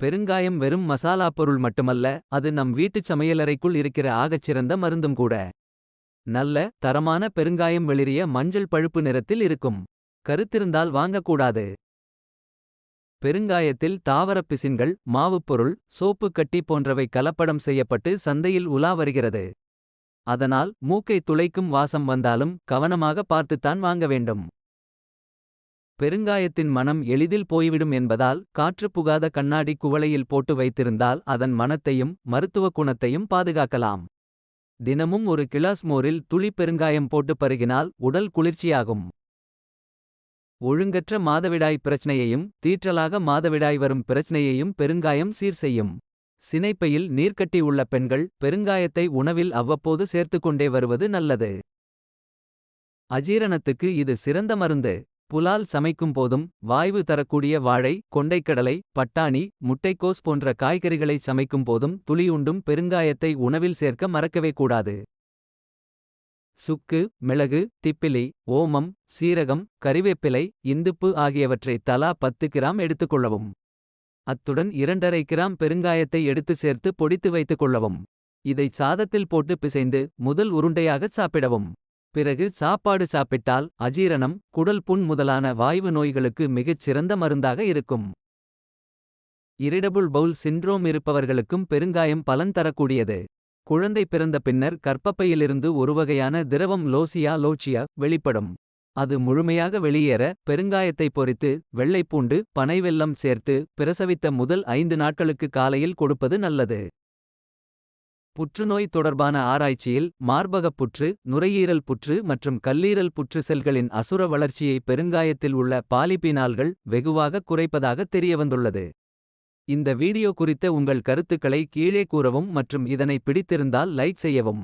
பெருங்காயம் வெறும் மசாலா பொருள் மட்டுமல்ல அது நம் வீட்டுச் சமையலறைக்குள் இருக்கிற ஆகச்சிறந்த மருந்தும் கூட. நல்ல தரமான பெருங்காயம் வெளிரிய மஞ்சள் பழுப்பு நிறத்தில் இருக்கும். கருத்திருந்தால் வாங்கக்கூடாது. பெருங்காயத்தில் தாவரப் பிசின்கள் மாவுப்பொருள் சோப்பு கட்டி போன்றவை கலப்படம் செய்யப்பட்டு சந்தையில் உலா வருகிறது. அதனால் மூக்கை துளைக்கும் வாசம் வந்தாலும் கவனமாக பார்த்துத்தான் வாங்க வேண்டும். பெருங்காயத்தின் மனம் எளிதில் போய்விடும் என்பதால் காற்றுப் புகாத கண்ணாடி குவளையில் போட்டு வைத்திருந்தால் அதன் மனத்தையும் மருத்துவ குணத்தையும் பாதுகாக்கலாம். தினமும் ஒரு கிளாஸ் மோரில் துளி பெருங்காயம் போட்டு பருகினால் உடல் குளிர்ச்சியாகும். ஒழுங்கற்ற மாதவிடாய் பிரச்சனையையும் தீற்றலாக மாதவிடாய் வரும் பிரச்சனையையும் பெருங்காயம் சீர் செய்யும். சினைப்பையில் நீர்க்கட்டி உள்ள பெண்கள் பெருங்காயத்தை உணவில் அவ்வப்போது சேர்த்துக்கொண்டே வருவது நல்லது. அஜீரணத்துக்கு இது சிறந்த மருந்து. புலால் சமைக்கும் போதும் வாய்வு தரக்கூடிய வாழை கொண்டைக்கடலை பட்டாணி முட்டைக்கோஸ் போன்ற காய்கறிகளை சமைக்கும் போதும் துளியுண்டும் பெருங்காயத்தை உணவில் சேர்க்க மறக்கவே கூடாது. சுக்கு மிளகு திப்பிலி ஓமம் சீரகம் கறிவேப்பிலை இந்துப்பு ஆகியவற்றை தலா பத்து கிராம் எடுத்துக்கொள்ளவும். அத்துடன் இரண்டரை கிராம் பெருங்காயத்தை எடுத்து சேர்த்து பொடித்து வைத்துக் கொள்ளவும். இதைச் சாதத்தில் போட்டு பிசைந்து முதல் உருண்டையாகச் சாப்பிடவும். பிறகு சாப்பாடு சாப்பிட்டால் அஜீரணம் குடல் புண் முதலான வாய்வு நோய்களுக்கு மிகச் சிறந்த மருந்தாக இருக்கும். இரிடபுள் பவுல் சிண்ட்ரோம் இருப்பவர்களுக்கும் பெருங்காயம் பலன் தரக்கூடியது. குழந்தை பிறந்த பின்னர் கற்பப்பையிலிருந்து ஒருவகையான திரவம் லோசியா லோச்சியா வெளிப்படும். அது முழுமையாக வெளியேற பெருங்காயத்தை பொறித்து வெள்ளைப்பூண்டு பனைவெல்லம் சேர்த்து பிரசவித்த முதல் ஐந்து நாட்களுக்கு காலையில் கொடுப்பது நல்லது. புற்றுநோய் தொடர்பான ஆராய்ச்சியில் மார்பகப் புற்று நுரையீரல் புற்று மற்றும் கல்லீரல் புற்று செல்களின் அசுர வளர்ச்சியை பெருங்காயத்தில் உள்ள பாலிபீனால்கள் வெகுவாக குறைப்பதாக தெரியவந்துள்ளது. இந்த வீடியோ குறித்த உங்கள் கருத்துக்களை கீழே கூறவும் மற்றும் இதனை பிடித்திருந்தால் லைக் செய்யவும்.